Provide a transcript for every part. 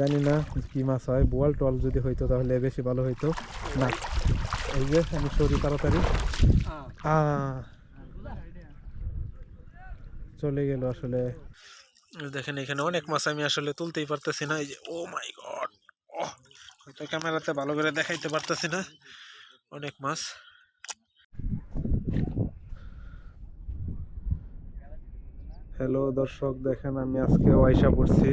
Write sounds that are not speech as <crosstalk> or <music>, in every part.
জানি না কি মাছ হয়। বোয়াল টল যদি হইতো তাহলে বেশি ভালো হইতো। না এই যে আমি সরি তাড়াতাড়ি। চলে গেল আসলে। দেখেন এখানে অনেক মাছ আমি আসলে তুলতেই পারতেছি না। এই যে ও মাই গড হয়তো ক্যামেরাতে ভালো করে দেখাইতে পারতেছি না। অনেক মাছ। হ্যালো দর্শক দেখেন আমি আজকে ওয়াইশা পড়ছি।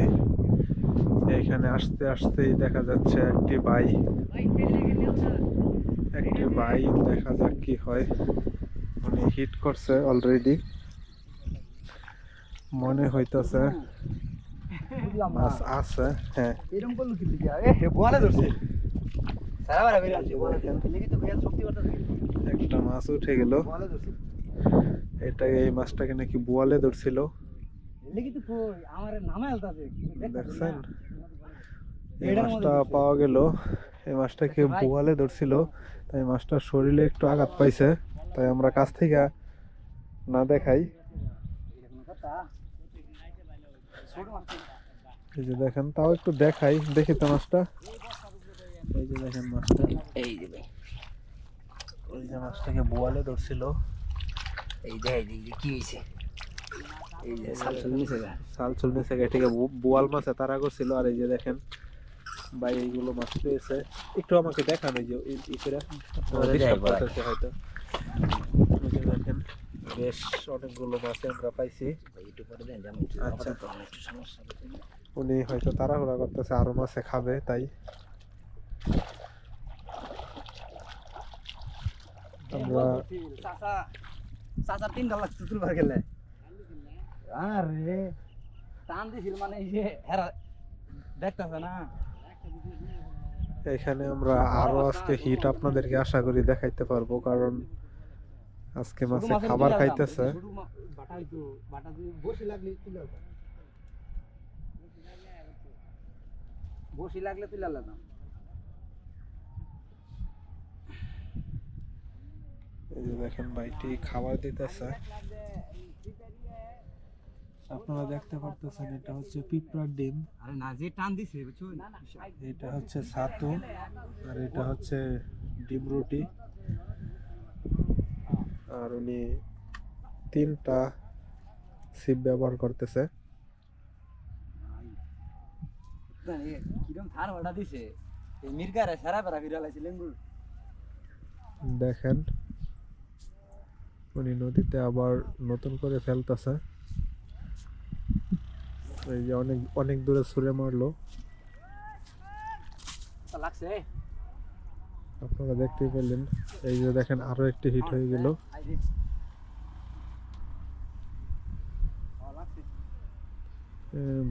এখানে আসতে আসতেই দেখা যাচ্ছে একটি বাই। একটি বাই দেখা যাক কি হয়। মানে হিট করছে অলরেডি মনে হইতেছে মাছ আছে হ্যাঁ। এরকম করল কি লিখে এ হে বলে ধরছে। একটা মাছ উঠে গেল। এটা এই মাছটাকে নাকি বোয়ালে ধরছিল। দেখছেন? এই মাছটা পাওয়া গেল। এই মাছটাকে ভাই। বোয়ালে ধরছিল তাই মাছটার শরীরে একটু আঘাত পাইছে তাই আমরা কাছ থেকে না দেখাই। এই যে দেখেন তাও একটু দেখাই দেখি তো মাছটা। এই যে দেখেন মাছটা। এই যে ওই যে মাছটাকে বোয়ালে ধরছিল। এই যে এই যে কি হইছে? এই যে সালসুল নিছে গা। সাল ঠিক বোয়াল মাছে তারা করছিল। আর এই যে দেখেন ভাই এইগুলো মাছ পেয়েছে একটু আমাকে দেখান এই যে। করতেছে হয়তো। দেখেন বেশ অনেকগুলো মাছ আমরা পাইছি। আচ্ছা। উনি হয়তো তাড়াহুড়া করতেছে আরও মাছে খাবে তাই। আমরা চাচা চাচা তিন লাগছে তুলবার গেলে আরে টান দিছিল মানে এই যে হেরা দেখতেছে না? এখানে আমরা আরও আজকে হিট আপনাদেরকে আশা করি দেখাইতে পারব কারণ আজকে মাছে খাবার খাইতেছে। বসি লাগলে এই যে দেখেন ভাইটি খাবার দিতেছে। আপনারা দেখতে পারতেছেন এটা হচ্ছে পিঁপড়ার ডিম। আরে না যে টান দিছে বুঝছ? এটা হচ্ছে ছাতু আর এটা হচ্ছে ডিম রুটি। আর উনি তিনটা সিপ ব্যবহার করতেছে। দেখেন উনি নদীতে আবার নতুন করে ফেলতেছে। এই যে অনেক অনেক দূরে ছুঁড়ে মারলো। লাগছে। আপনারা দেখতেই পেলেন। এই যে দেখেন আরও একটি হিট হয়ে গেল।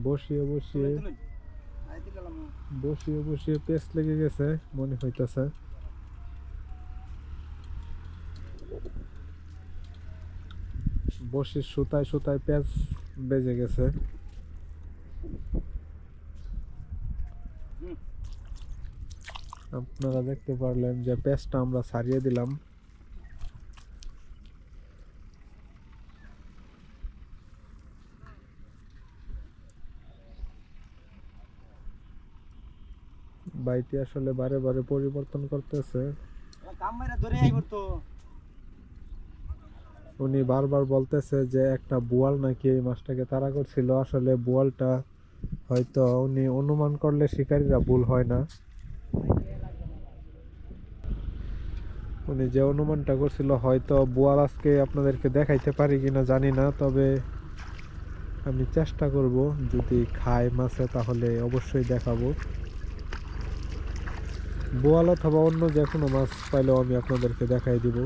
বসিয়ে বসিয়ে। বসিয়ে বসিয়ে পেস্ট লেগে গেছে মনে হইতেছে। বসির সুতায় সুতায় পেঁচ বেজে গেছে। আপনারা দেখতে পারলেন যে পেঁচটা আমরা সারিয়ে দিলাম। বাইটি আসলে বারে বারে পরিবর্তন করতেছে। উনি বারবার বলতেছে যে একটা বোয়াল নাকি এই মাছটাকে তাড়া করছিল। আসলে বোয়ালটা হয়তো উনি অনুমান করলে শিকারীরা ভুল হয় না। উনি যে অনুমানটা করছিল, হয়তো বোয়াল আজকে আপনাদেরকে দেখাইতে পারি কিনা জানি না, তবে আমি চেষ্টা করব, যদি খায় মাছে তাহলে অবশ্যই দেখাবো। বোয়াল অথবা অন্য যে কোনো মাছ পাইলেও আমি আপনাদেরকে দেখাই দিব।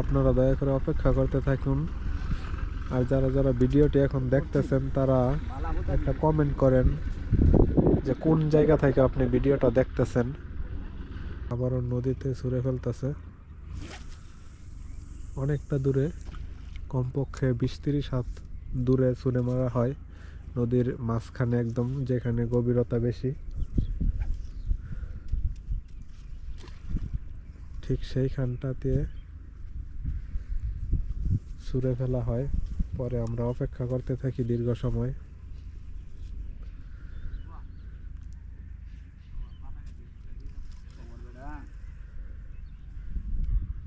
আপনারা দয়া করে অপেক্ষা করতে থাকুন। আর যারা যারা ভিডিওটি এখন দেখতেছেন, তারা একটা কমেন্ট করেন যে কোন জায়গা থেকে আপনি ভিডিওটা দেখতেছেন। আবারও নদীতে ছুঁড়ে ফেলতেছে। অনেকটা দূরে, কমপক্ষে বিশ তিরিশ হাত দূরে ছুঁড়ে মারা হয়। নদীর মাঝখানে একদম, যেখানে গভীরতা বেশি। ঠিক সেইখানটাতে ছুঁড়ে ফেলা হয়। পরে আমরা অপেক্ষা করতে থাকি দীর্ঘ সময়।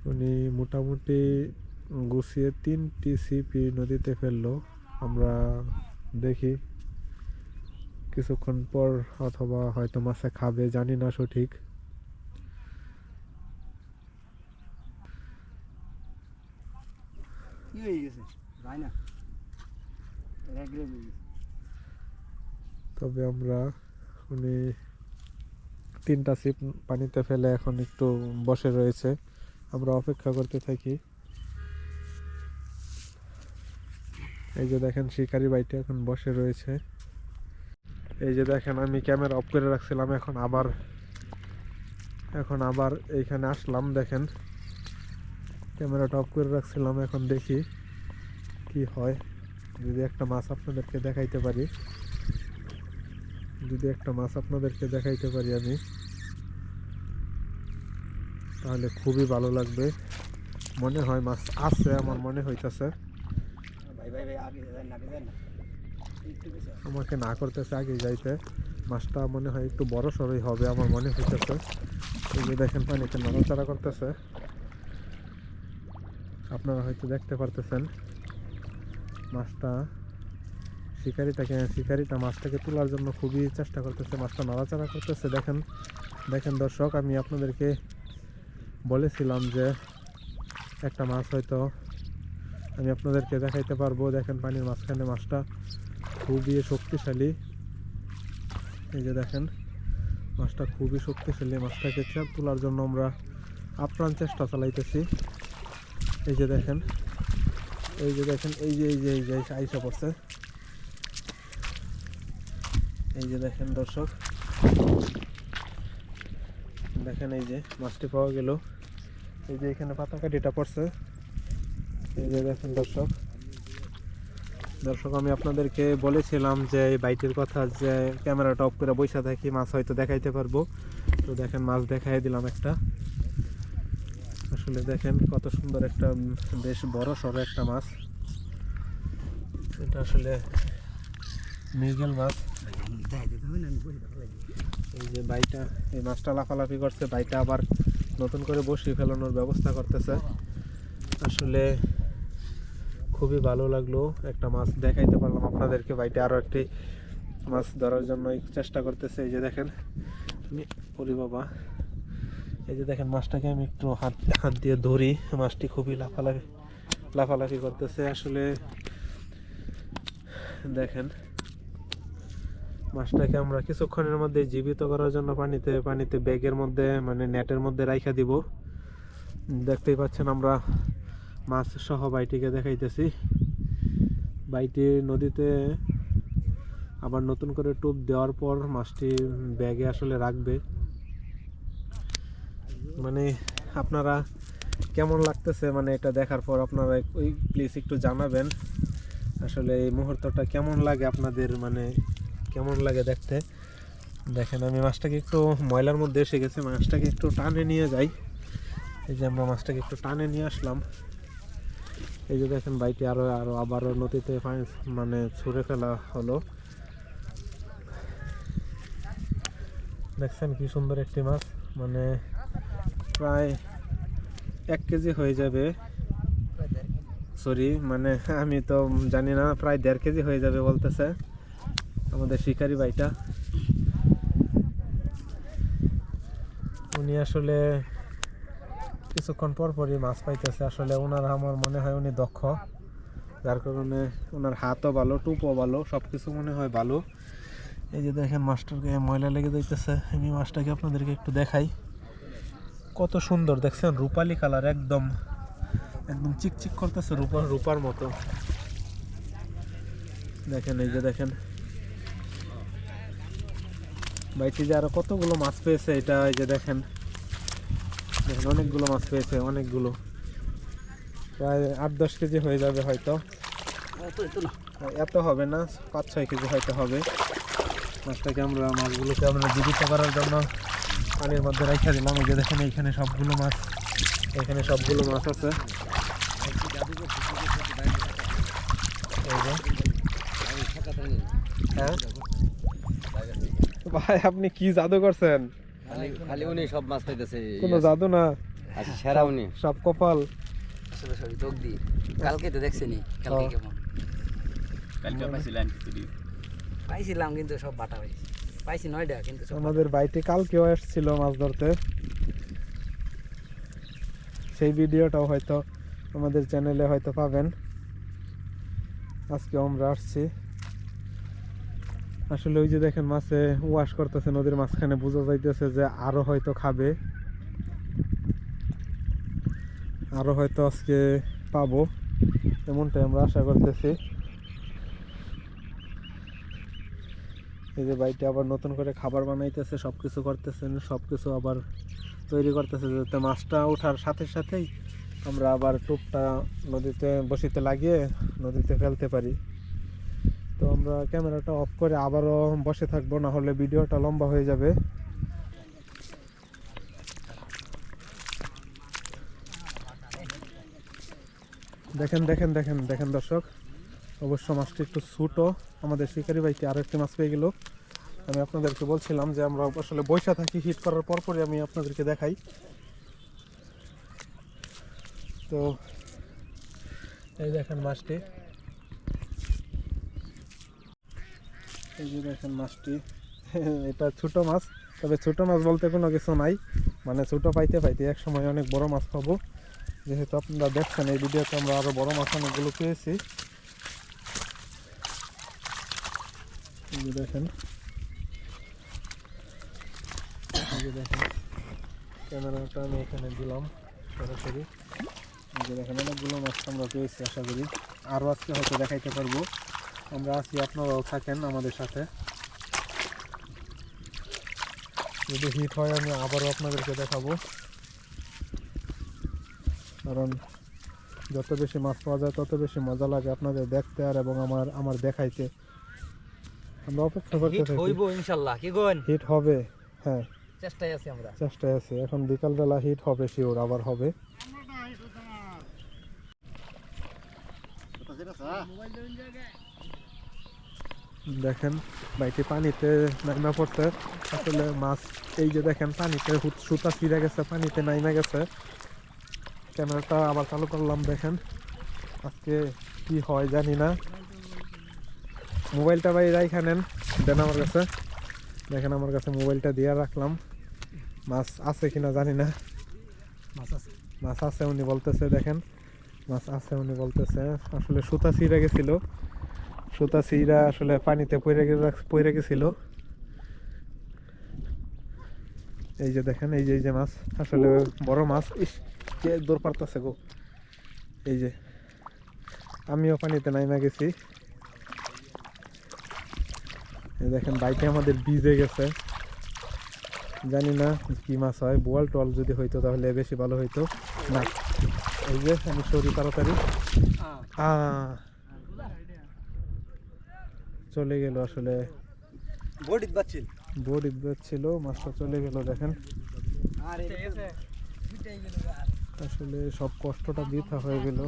উনি মোটামুটি গুছিয়ে তিনটি সিপি নদীতে ফেলল। আমরা দেখি কিছুক্ষণ পর অথবা হয়তো মাছে খাবে, জানি না সঠিক কি হয়ে গেছে যাই না রেগরে হয়ে গেছে তবে আমরা উনি তিনটা সিপ পানিতে ফেলে এখন একটু বসে রয়েছে। আমরা অপেক্ষা করতে থাকি। এই যে দেখেন শিকারি বাইটি এখন বসে রয়েছে। এই যে দেখেন, আমি ক্যামেরা অফ করে রাখছিলাম, এখন আবার এখন আবার এইখানে আসলাম, দেখেন। ক্যামেরাটা অফ করে রাখছিলাম, এখন দেখি কি হয়। যদি একটা মাছ আপনাদেরকে দেখাইতে পারি। যদি একটা মাছ আপনাদেরকে দেখাইতে পারি আমি তাহলে খুবই ভালো লাগবে। মনে হয় মাছ আছে আমার মনে হইতাছে। আমাকে না করতেছে আগে যাইতে। মাছটা মনে হয় একটু বড় সড়ই হবে আমার মনে হইতেছে। এই যে দেখেন পানিতে নড়াচড়া করতেছে। আপনারা হয়তো দেখতে পারতেছেন মাছটা। শিকারিটাকে শিকারিটা মাছটাকে তোলার জন্য খুবই চেষ্টা করতেছে, মাছটা নড়াচড়া করতেছে। দেখেন দেখেন দর্শক, আমি আপনাদেরকে বলেছিলাম যে একটা মাছ হয়তো আমি আপনাদেরকে দেখাইতে পারব। দেখেন পানির মাঝখানে মাছটা খুবই শক্তিশালী। এই যে দেখেন, মাছটা খুবই শক্তিশালী। মাছটাকে চাপ তোলার জন্য আমরা আপ্রাণ চেষ্টা চালাইতেছি। এই যে দেখেন, এই যে দেখেন এই যে এই যে এই যে, আইসা পড়ছে। এই যে দেখেন দর্শক। দেখেন এই যে মাছটি পাওয়া গেল। এই যে এখানে পাতা কাঠিটা পড়ছে। এই যে দেখেন দর্শক। দর্শক, আমি আপনাদেরকে বলেছিলাম যে এই বাইটের কথা যে ক্যামেরাটা অফ করে বসে থাকি, মাছ হয়তো দেখাইতে পারব। তো দেখেন, মাছ দেখাই দিলাম একটা। আসলে দেখেন, কত সুন্দর একটা বেশ বড় সড়ো একটা মাছ। এটা আসলে মৃগেল মাছ। এই যে বাইটা এই মাছটা লাফালাফি করছে বাইটা আবার নতুন করে বসিয়ে ফেলানোর ব্যবস্থা করতেছে। আসলে খুবই ভালো লাগল একটা মাছ দেখাইতে পারলাম আপনাদেরকে। বাইটা আরও একটি মাছ ধরার জন্য চেষ্টা করতেছে। এই যে দেখেন, আমি ওরে বাবা, এই যে দেখেন মাছটাকে আমি একটু হাত হাত দিয়ে ধরি। মাছটি খুবই লাফালাফি লাফালাফি করতেছে। আসলে দেখেন মাছটাকে আমরা কিছুক্ষণের মধ্যে জীবিত করার জন্য পানিতে পানিতে ব্যাগের মধ্যে মানে নেটের মধ্যে রাইখা দিব। দেখতেই পাচ্ছেন আমরা মাছ সহ বাইটিকে দেখাইতেছি। বাইটি নদীতে আবার নতুন করে টোপ দেওয়ার পর মাছটি ব্যাগে আসলে রাখবে। মানে আপনারা কেমন লাগতেছে মানে এটা দেখার পর আপনারা ওই প্লিজ একটু জানাবেন। আসলে এই মুহূর্তটা কেমন লাগে আপনাদের মানে কেমন লাগে দেখতে? দেখেন, আমি মাছটাকে একটু ময়লার মধ্যে এসে গেছে, মাছটাকে একটু টানে নিয়ে যাই। এই যে আমরা মাছটাকে একটু টানে নিয়ে আসলাম। এই যে দেখেন বাইটি আরও আরও আবারও নদীতে মানে ছুঁড়ে ফেলা হলো। দেখছেন কি সুন্দর একটি মাছ মানে প্রায় এক কেজি হয়ে যাবে। সরি মানে আমি তো জানি না, প্রায় দেড় কেজি হয়ে যাবে বলতেছে। আমাদের শিকারি ভাইটা। উনি আসলে কিছুক্ষণ পর পরই মাছ পাইতেছে। আসলে ওনার আমার মনে হয় উনি দক্ষ। যার কারণে ওনার হাতও ভালো, টুপও ভালো সব কিছু মনে হয় ভালো। এই যে দেখেন মাছটার গায়ে ময়লা লেগে যাইতেছে। আমি মাছটাকে আপনাদেরকে একটু দেখাই। কত সুন্দর, দেখছেন? রূপালি কালার, একদম একদম চিকচিক করতেছে রূপার রূপার মতো। দেখেন, এই যে দেখেন। বাইটি যে আরও কতগুলো মাছ পেয়েছে এটা, এই যে দেখেন। দেখেন, অনেকগুলো মাছ পেয়েছে, অনেকগুলো। প্রায় আট দশ কেজি হয়ে যাবে হয়তো। এত হবে না, পাঁচ ছয় কেজি হয়তো হবে। মাছটাকে আমরা, মাছগুলোকে আমরা জীবিত করার জন্য পানির মধ্যে রাখা দিলাম। এই যে দেখেন, এইখানে সবগুলো মাছ এখানে সবগুলো মাছ আছে এই যে। হ্যাঁ ভাই আপনি কি জাদু করছেন? খালি উনি সব মাছ পাইতেছে কোনো জাদু না? আচ্ছা সেরা উনি। সব কপাল। আসলে সবই যোগ দি কালকে তো দেখছেনি কালকে। কেমন? কালকে পাইছিলেন কিছু পাইছিলাম কিন্তু সব বাটা পাইছি পাইছি নয়টা কিন্তু আমাদের বাইটে কালকেও এসেছিল মাছ ধরতে। সেই ভিডিওটাও হয়তো আমাদের চ্যানেলে হয়তো পাবেন। আজকে আমরা আসছি। আসলে ওই যে দেখেন মাছে ওয়াশ করতেছে, নদীর মাঝখানে বোঝা যাইতেছে যে আরও হয়তো খাবে। আরও হয়তো আজকে পাবো, এমনটাই আমরা আশা করতেছি। এই যে বাইটে আবার নতুন করে খাবার বানাইতেছে সব কিছু করতেছেন সব কিছু আবার তৈরি করতেছে, যাতে মাছটা ওঠার সাথে সাথেই আমরা আবার টুপটা নদীতে, বসিতে লাগিয়ে নদীতে ফেলতে পারি। তো আমরা ক্যামেরাটা অফ করে আবারও বসে থাকব না হলে ভিডিওটা লম্বা হয়ে যাবে। দেখেন দেখেন দেখেন দেখেন দর্শক, অবশ্য মাছটি একটু ছোটো। আমাদের শিকারি ভাইটি আরও একটি মাছ পেয়ে গেল। আমি আপনাদেরকে বলছিলাম যে আমরা আসলে বৈশা থাকি, হিট করার পরপরই আমি আপনাদেরকে দেখাই। তো এই দেখেন মাছটি। মাছটি, <laughs> এটা ছোট মাছ, তবে ছোট মাছ বলতে কোনো কিছু নাই। মানে ছোট পাইতে পাইতে এক সময় অনেক বড় মাছ পাবো। যেহেতু আপনারা দেখছেন, এই ভিডিওতে আমরা আরও বড় মাছ অনেকগুলো পেয়েছি। দেখেন। দেখেন। ক্যামেরাটা আমি এখানে দিলাম সরাসরি। দেখেন, অনেকগুলো মাছ আমরা পেয়েছি, আশা করি। আরও আজকে হয়তো দেখাইতে পারব। আমরা আছি আপনারাও থাকেন আমাদের সাথে। যদি হিট হয় আমি আবারও আপনাদেরকে দেখাবো। কারণ যত বেশি মাছ পাওয়া যায় তত বেশি মজা লাগে আপনাদের দেখতে আর এবং আমার আমার দেখাইতে। আমরা অপেক্ষা করতে হিট থাকি। হইব ইনশাআল্লাহ কি কোন হিট হবে হ্যাঁ। চেষ্টায় আছি আমরা। চেষ্টায় আছে। এখন বিকালবেলা হিট হবে শিওর আবার হবে। দেখেন বাইটি পানিতে নাইমা পড়তে আসলে মাছ এই যে দেখেন পানিতে সুতা ছিঁড়ে গেছে পানিতে নাইমা গেছে। ক্যামেরাটা আবার চালু করলাম দেখেন। আজকে কি হয় জানি না। মোবাইলটা ভাই রাইখা নেন দেন আমার কাছে। দেখেন আমার কাছে মোবাইলটা দিয়ে রাখলাম। মাছ আছে কিনা জানি না। মাছ আছে। মাছ আছে উনি বলতেছে দেখেন। মাছ আছে উনি বলতেছে আসলে সুতা ছিঁড়ে গেছিল। সুতা ছিঁড়া আসলে পানিতে পড়ে পড়ে গেছিল। এই যে দেখেন, এই যে এই যে মাছ, আসলে বড় মাছ। ইস, কে দৌড় পারতেছে গো। এই যে, আমিও পানিতে নাইমা গেছি। দেখেন, বাইকে আমাদের ভিজে গেছে। জানি না কি মাছ হয়, বোয়াল টল যদি হইতো তাহলে বেশি ভালো হইতো। না, এই যে, আমি সরি তাড়াতাড়ি। আ চলে গেল আসলে। বডিত বাচ্ছিল বোর্ড ইদ্যুৎ ছিল মাছটা চলে গেল দেখেন। আসলে সব কষ্টটা বৃথা হয়ে গেল।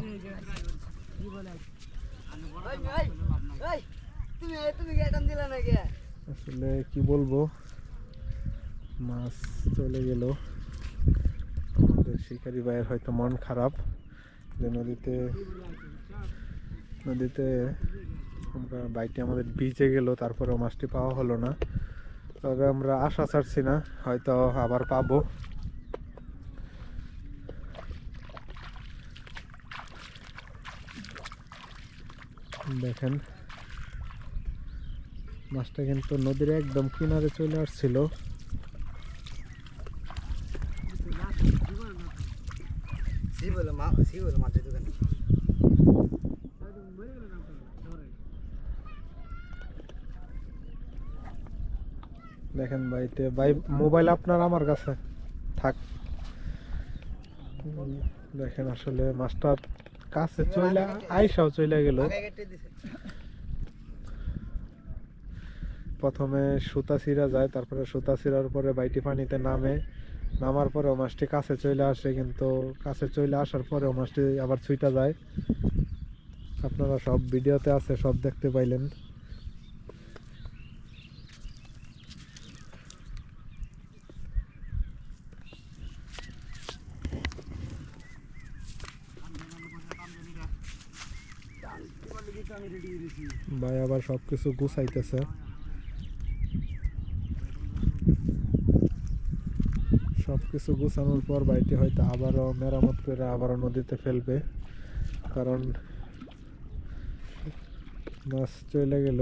আসলে কি বলব? মাছ চলে গেল। আমাদের শিকারি ভাইয়ের হয়তো মন খারাপ। যে নদীতে নদীতে বাইকটি আমাদের বিচে গেল, তারপরেও মাছটি পাওয়া হলো না। তবে আমরা আশা ছাড়ছি না, হয়তো আবার পাবো। দেখেন, মাছটা কিন্তু নদীর একদম কিনারে চলে আসছিল সি বলে মা সি বলে মাছ দোকানে দেখেন ভাইতে ভাই, মোবাইল আপনার আমার কাছে। থাক। দেখেন আসলে মাছটার কাছে চলে আইসাও চলে গেল। প্রথমে সুতা ছিঁড়া যায়, তারপরে সুতা ছিঁড়ার পরে বাইটি পানিতে নামে। নামার পরেও মাছটি কাছে চলে আসে, কিন্তু কাছে চলে আসার পরেও মাছটি আবার ছুইটা যায়। আপনারা সব ভিডিওতে আছে, সব দেখতে পাইলেন। আবার সব কিছু গুছাইতেছে। সব কিছু গুছানোর পর বাইটি হয়তো আবারও মেরামত করে আবারও নদীতে ফেলবে। কারণ মাছ চলে গেল।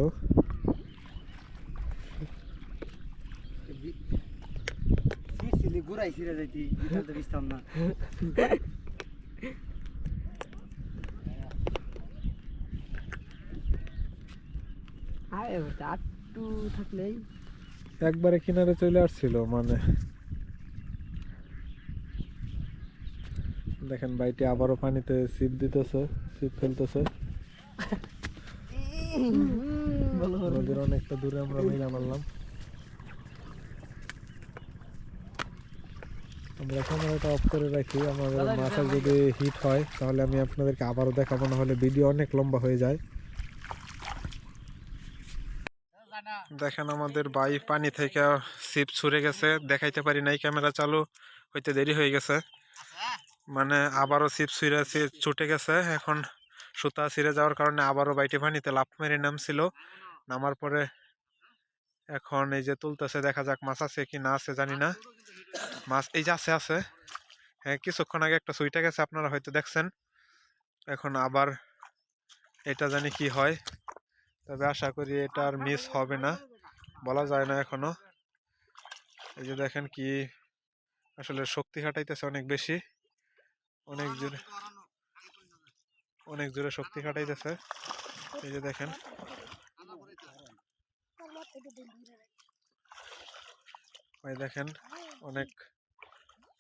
ছিলি ঘুরাই ছিঁড়ে যাইতি না। থাকলেই। একবারে কিনারে চলে আসছিল মানে। দেখেন বাইটি আবারও পানিতে ছিপ দিতেছে ছিপ ফেলতেছে। নদীর অনেকটা দূরে আমরা মিলা মারলাম। আমরা ক্যামেরাটা অফ করে রাখি আমাদের মাথা যদি হিট হয় তাহলে আমি আপনাদেরকে আবারও দেখাবো না হলে ভিডিও অনেক লম্বা হয়ে যায়। দেখেন আমাদের বাই পানি থেকে সিপ ছুড়ে গেছে। দেখাইতে পারি নাই, ক্যামেরা চালু হইতে দেরি হয়ে গেছে। মানে আবারও সিপ ছুঁড়ে ছুটে গেছে। এখন সুতা ছিঁড়ে যাওয়ার কারণে আবারও বাইটি পানিতে লাফ মেরে নামছিল। নামার পরে এখন এই যে তুলতেছে, দেখা যাক মাছ আছে কি না আছে, জানি না। মাছ এই যে আছে আছে। হ্যাঁ কিছুক্ষণ আগে একটা সুইটা গেছে, আপনারা হয়তো দেখছেন। এখন আবার এটা জানি কি হয়। তবে আশা করি এটা আর মিস হবে না। বলা যায় না এখনও। এই যে দেখেন কি আসলে শক্তি খাটাইতেছে অনেক বেশি। অনেক জোরে অনেক জোরে শক্তি খাটাইতেছে। এই যে দেখেন। ওই দেখেন, অনেক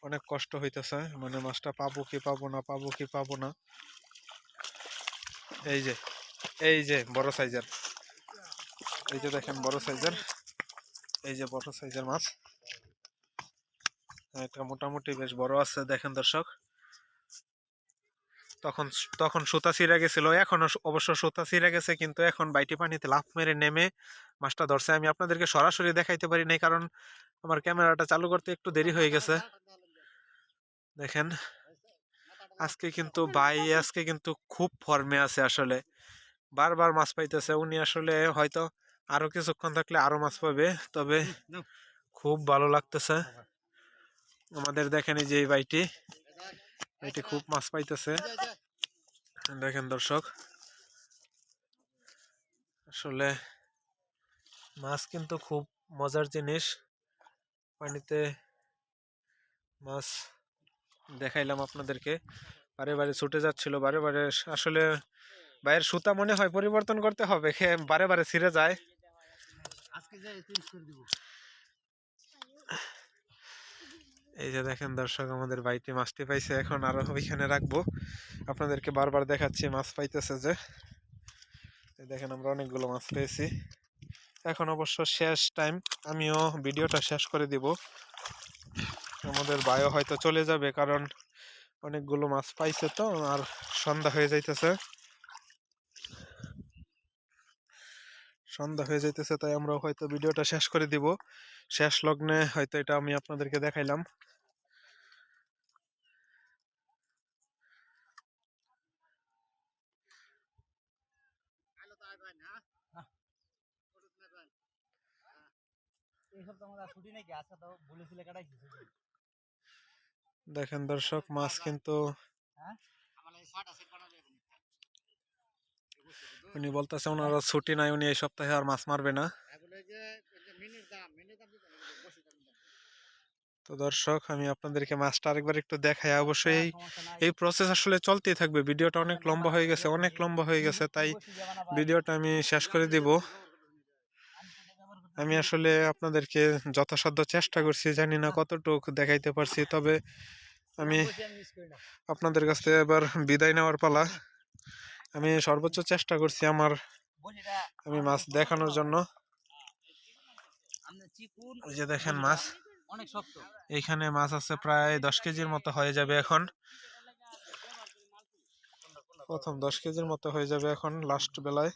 অনেক কষ্ট হইতেছে। মানে মাছটা পাবো কি পাবো না, পাবো কি পাবো না। এই যে এই যে বড় সাইজের এই যে দেখেন বড় সাইজের, এই যে বড় সাইজের মাছ। এটা মোটামুটি বেশ বড় আছে, দেখেন দর্শক। তখন তখন সুতা ছিঁড়ে গেছিল, এখনও অবশ্য সুতা ছিঁড়ে গেছে, কিন্তু এখন বাইটি পানিতে লাফ মেরে নেমে মাছটা ধরছে। আমি আপনাদেরকে সরাসরি দেখাইতে পারি নাই, কারণ আমার ক্যামেরাটা চালু করতে একটু দেরি হয়ে গেছে। দেখেন, আজকে কিন্তু ভাই, আজকে কিন্তু খুব ফর্মে আছে আসলে। বারবার মাছ পাইতেছে, উনি আসলে হয়তো আরও কিছুক্ষণ থাকলে আরও মাছ পাবে। তবে খুব ভালো লাগতেছে। আমাদের দেখেন এই যে এই বাইটি ভাইটি খুব মাছ পাইতেছে। দেখেন দর্শক। আসলে মাছ কিন্তু খুব মজার জিনিস। পানিতে মাছ দেখাইলাম আপনাদেরকে। বারে বারে ছুটে যাচ্ছিল বারে বারে আসলে ভাইয়ের সুতা মনে হয় পরিবর্তন করতে হবে। খে বারে বারে ছিঁড়ে যায় আজকে যাই চেঞ্জ করে দিব এই যে দেখেন দর্শক, আমাদের বাইটি মাছটি পাইছে, এখন আরও ওইখানে রাখব। আপনাদেরকে বারবার দেখাচ্ছি, মাছ পাইতেছে যে। দেখেন, আমরা অনেকগুলো মাছ পেয়েছি। এখন অবশ্য শেষ টাইম আমিও ভিডিওটা শেষ করে দিব। আমাদের বায়ো হয়তো চলে যাবে, কারণ অনেকগুলো মাছ পাইছে তো, আর সন্ধ্যা হয়ে যাইতেছে। সন্ধ্যা হয়ে যাইতেছে, তাই আমরা হয়তো ভিডিওটা শেষ করে দিব শেষ লগ্নে হয়তো এটা আমি আপনাদেরকে দেখাইলাম। দেখেন দর্শক, মাছ কিন্তু আমার এই ছয়টা সেট বানাবে এখন। উনি বলতেছে ওনারা ছুটি নাই উনি এই সপ্তাহে আর মাছ মারবে না। তো দর্শক আমি আপনাদেরকে মাছটা আরেকবার একটু দেখাই। অবশ্যই এই প্রসেস আসলে চলতেই থাকবে। ভিডিওটা অনেক লম্বা হয়ে গেছে অনেক লম্বা হয়ে গেছে তাই। ভিডিওটা আমি শেষ করে দিব। আমি আসলে আপনাদেরকে যথাসাধ্য চেষ্টা করছি জানি না কতটুকু দেখাইতে পারছি তবে আমি। আপনাদের কাছ থেকে এবার বিদায় নেওয়ার পালা। আমি সর্বোচ্চ চেষ্টা করছি আমার, আমি মাছ দেখানোর জন্য। ওই যে দেখেন মাছ। এইখানে মাছ আছে প্রায় দশ কেজির মতো হয়ে যাবে এখন। প্রথম দশ কেজির মতো হয়ে যাবে এখন লাস্ট বেলায়।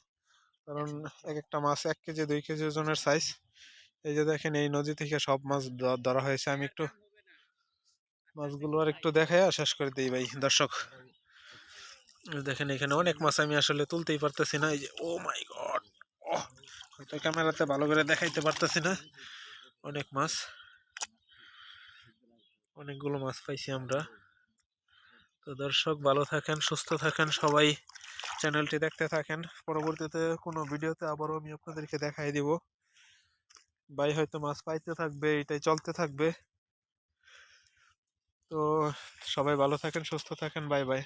কারণ এক একটা মাছ এক কেজি, দুই কেজি ওজনের সাইজ এই যে দেখেন, এই নদী থেকে সব মাছ ধরা হয়েছে। আমি একটু মাছগুলো আর একটু দেখাই শেষ করে দিই ভাই, দর্শক। দেখেন, এখানে অনেক মাছ আমি আসলে তুলতেই পারতেছি না। এই যে ও মাই গড হয়তো ক্যামেরাতে ভালো করে দেখাইতে পারতেছি না। অনেক মাছ। অনেকগুলো মাছ পাইছি আমরা। তো দর্শক, ভালো থাকেন, সুস্থ থাকেন সবাই। চ্যানেলটি দেখতে থাকেন। পরবর্তীতে কোনো ভিডিওতে আবারও আমি আপনাদেরকে দেখাই দিব। ভাই হয়তো মাছ পাইতে থাকবে, এটাই চলতে থাকবে। তো সবাই ভালো থাকেন, সুস্থ থাকেন। Bye bye.